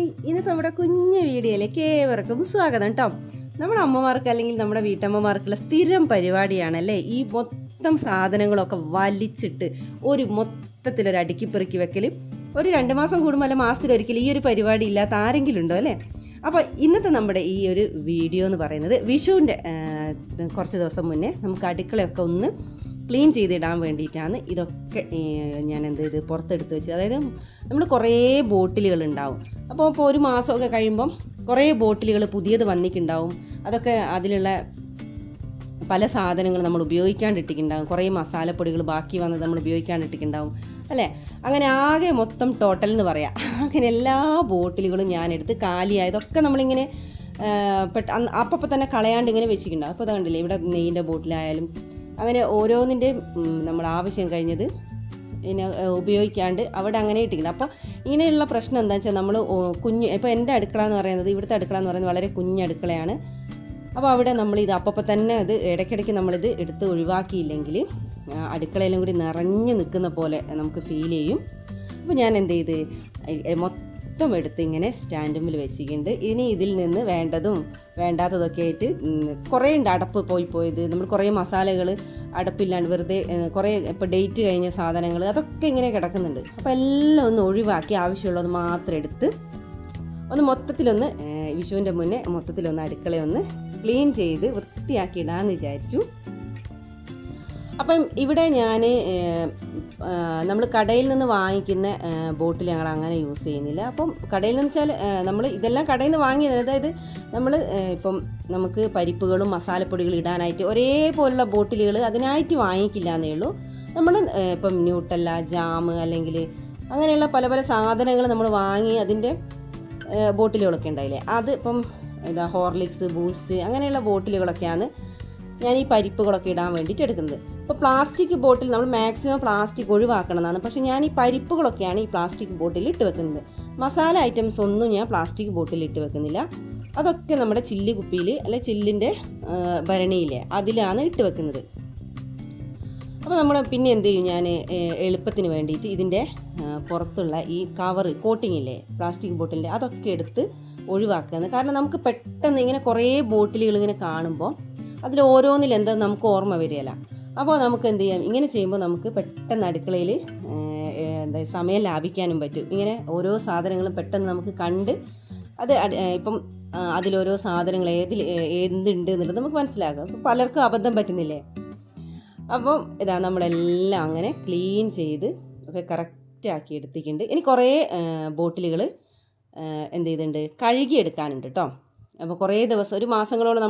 Hi ഇന്നത്തെ നമ്മുടെ കുഞ്ഞു വീഡിയോയിലേക്ക് ഏവർക്കും സ്വാഗതം കേട്ടോ നമ്മുടെ അമ്മമാർക്ക് അല്ലെങ്കിൽ നമ്മുടെ വീട്ടമ്മമാർക്കുള്ള സ്ഥിരം പരിപാടിയാണല്ലേ? ഈ മൊത്തം സാധനങ്ങളൊക്കെ വലിച്ചിട്ട് ഒരു മൊത്തത്തിലൊരു അടുക്കി പെറുക്കി വെക്കൽ ഒരു രണ്ട് മാസം കൂടുമ്പോൾ അല്ല മാസത്തിലൊരിക്കൽ ഈ ഒരു പരിപാടി ഇല്ലാത്ത ആരെങ്കിലും ഉണ്ടോ അല്ലേ? അപ്പോൾ ഇന്നത്തെ നമ്മുടെ ഈ ഒരു വീഡിയോ എന്ന് പറയുന്നത് വിഷുവിന്റെ കുറച്ച് ദിവസം മുന്നേ നമുക്ക് അടുക്കളയൊക്കെ ഒന്ന് ക്ലീൻ ചെയ്തിടാൻ വേണ്ടിയിട്ടാണ്. ഇതൊക്കെ ഞാൻ എന്ത് ചെയ്ത് പുറത്തെടുത്ത് വെച്ചത് അതായത് നമ്മൾ കുറേ ബോട്ടിലുകൾ ഉണ്ടാവും. അപ്പോൾ ഇപ്പോൾ ഒരു മാസമൊക്കെ കഴിയുമ്പം കുറേ ബോട്ടിലുകൾ പുതിയത് വന്നിട്ടുണ്ടാവും. അതൊക്കെ അതിലുള്ള പല സാധനങ്ങൾ നമ്മൾ ഉപയോഗിക്കാണ്ടിട്ടിട്ടുണ്ടാവും. കുറേ മസാലപ്പൊടികൾ ബാക്കി വന്നത് നമ്മൾ ഉപയോഗിക്കാണ്ടിട്ടിട്ടുണ്ടാവും. അല്ലേ? അങ്ങനെ ആകെ മൊത്തം ടോട്ടൽ എന്ന് പറയാം. അങ്ങനെ എല്ലാ ബോട്ടിലുകളും ഞാനെടുത്ത് കാലിയായതൊക്കെ നമ്മളിങ്ങനെ പെട്ട അപ്പം തന്നെ കളയാണ്ട് ഇങ്ങനെ വെച്ചിട്ടുണ്ടാവും. അപ്പോൾ അത് കണ്ടില്ലേ ഇവിടെ നെയ്യിന്റെ ബോട്ടിലായാലും. അങ്ങനെ ഓരോന്നിന്റെ നമ്മൾ ആവശ്യം കഴിഞ്ഞത് ഏഹ്, ഉപയോഗിക്കാണ്ട് അവിടെ അങ്ങനെ ഇട്ടിരിക്കുന്നത്. അപ്പോൾ ഇങ്ങനെയുള്ള പ്രശ്നം എന്താണെന്ന് വെച്ചാൽ നമ്മൾ കുഞ്ഞ് ഇപ്പോൾ എന്റെ അടുക്കള എന്ന് പറയുന്നത് ഇവിടുത്തെ അടുക്കള എന്ന് പറയുന്നത് വളരെ കുഞ്ഞ് അടുക്കളയാണ്. അപ്പോൾ അവിടെ നമ്മൾ ഇത് തന്നെ അത് ഇടയ്ക്കിടയ്ക്ക് നമ്മളിത് എടുത്ത് ഒഴിവാക്കിയില്ലെങ്കിൽ അടുക്കളയിലും കൂടി നിറഞ്ഞു നിൽക്കുന്ന പോലെ നമുക്ക് ഫീൽ ചെയ്യും. അപ്പോൾ ഞാൻ എന്ത് ചെയ്ത് എ- മൊത്തം എടുത്ത് ഇങ്ങനെ സ്റ്റാൻഡുമ്പിൽ വെച്ചിട്ടുണ്ട്. ഇനി ഇതിൽ നിന്ന് വേണ്ടതും വേണ്ടാത്തതൊക്കെ ആയിട്ട് കുറേ ഉണ്ട് അടപ്പ് പോയി പോയത്. നമ്മൾ കുറേ മസാലകൾ അടപ്പില്ലാണ്ട് വെറുതെ കുറേ ഇപ്പോൾ ഡേറ്റ് കഴിഞ്ഞ സാധനങ്ങൾ അതൊക്കെ ഇങ്ങനെ കിടക്കുന്നുണ്ട്. അപ്പോൾ എല്ലാം ഒന്ന് ഒഴിവാക്കി ആവശ്യമുള്ളത് മാത്രം എടുത്ത് ഒന്ന് മൊത്തത്തിലൊന്ന് വിഷുവിന്റെ മുന്നേ മൊത്തത്തിലൊന്ന് അടുക്കളയൊന്ന് ക്ലീൻ ചെയ്ത് വൃത്തിയാക്കി ഇടാമെന്ന് വിചാരിച്ചു. അപ്പം ഇവിടെ ഞാൻ നമ്മൾ കടയിൽ നിന്ന് വാങ്ങിക്കുന്ന ബോട്ടിൽ ഞങ്ങൾ അങ്ങനെ യൂസ് ചെയ്യുന്നില്ല. അപ്പം കടയിൽ നിന്ന് വെച്ചാൽ നമ്മൾ ഇതെല്ലാം കടയിൽ നിന്ന് വാങ്ങിയത് അതായത് നമ്മൾ ഇപ്പം നമുക്ക് പരിപ്പുകളും മസാലപ്പൊടികളും ഇടാനായിട്ട് ഒരേപോലുള്ള ബോട്ടിലുകൾ അതിനായിട്ട് വാങ്ങിക്കില്ല എന്നേ ഉള്ളൂ. നമ്മൾ ഇപ്പം ന്യൂട്ടല്ല ജാം അല്ലെങ്കിൽ അങ്ങനെയുള്ള പല പല സാധനങ്ങൾ നമ്മൾ വാങ്ങി അതിന്റെ ബോട്ടിലുകളൊക്കെ ഉണ്ടായില്ലേ? അത് ഇപ്പം ഇതാ ഹോർലിക്സ് ബൂസ്റ്റ് അങ്ങനെയുള്ള ബോട്ടിലുകളൊക്കെയാണ് ഞാൻ ഈ പരിപ്പുകളൊക്കെ ഇടാൻ വേണ്ടിയിട്ട് എടുക്കുന്നത്. ഇപ്പോൾ പ്ലാസ്റ്റിക് ബോട്ടിൽ നമ്മൾ മാക്സിമം പ്ലാസ്റ്റിക് ഒഴിവാക്കണമെന്നാണ് പക്ഷേ ഞാൻ ഈ പരിപ്പുകളൊക്കെയാണ് ഈ പ്ലാസ്റ്റിക് ബോട്ടിൽ ഇട്ട് വെക്കുന്നത്. മസാല ഐറ്റംസ് ഒന്നും ഞാൻ പ്ലാസ്റ്റിക് ബോട്ടിൽ ഇട്ട് വെക്കുന്നില്ല. അതൊക്കെ നമ്മുടെ ചില്ലി കുപ്പിയിൽ അല്ലെ ചില്ലിന്റെ ഭരണിയിലെ അതിലാണ് ഇട്ട് വെക്കുന്നത്. അപ്പോൾ നമ്മൾ പിന്നെ എന്ത് ചെയ്യും? ഞാൻ എളുപ്പത്തിന് വേണ്ടിയിട്ട് ഇതിന്റെ പുറത്തുള്ള ഈ കവർ കോട്ടിംഗ് ഇല്ലേ പ്ലാസ്റ്റിക് ബോട്ടിലിന്റെ അതൊക്കെ എടുത്ത് ഒഴിവാക്കുകയാണ്. കാരണം നമുക്ക് പെട്ടെന്ന് ഇങ്ങനെ കുറേ ബോട്ടിലുകൾ ഇങ്ങനെ കാണുമ്പോൾ അതിൽ ഓരോന്നിൽ എന്താ നമുക്ക് ഓർമ്മ വരികയില്ല. അപ്പോൾ നമുക്ക് എന്ത് ചെയ്യാം? ഇങ്ങനെ ചെയ്യുമ്പോൾ നമുക്ക് പെട്ടെന്ന് അടുക്കളയിൽ എന്താ സമയം ലാഭിക്കാനും പറ്റും. ഇങ്ങനെ ഓരോ സാധനങ്ങളും പെട്ടെന്ന് നമുക്ക് കണ്ട് അത് ഇപ്പം അതിലോരോ സാധനങ്ങൾ ഏതിൽ എന്തുണ്ട് എന്നുള്ളത് നമുക്ക് മനസ്സിലാകും അപ്പോൾ പലർക്കും അബദ്ധം പറ്റുന്നില്ലേ? അപ്പം ഇതാ നമ്മളെല്ലാം അങ്ങനെ ക്ലീൻ ചെയ്ത് ഒക്കെ കറക്റ്റാക്കി എടുത്തിട്ടുണ്ട്. ഇനി കുറേ ബോട്ടിലുകൾ എന്ത് ചെയ്തിട്ടുണ്ട്? കഴുകിയെടുക്കാനുണ്ട് കേട്ടോ അപ്പോൾ കുറേ ദിവസം ഒരു മാസങ്ങളോളം നമ്മൾ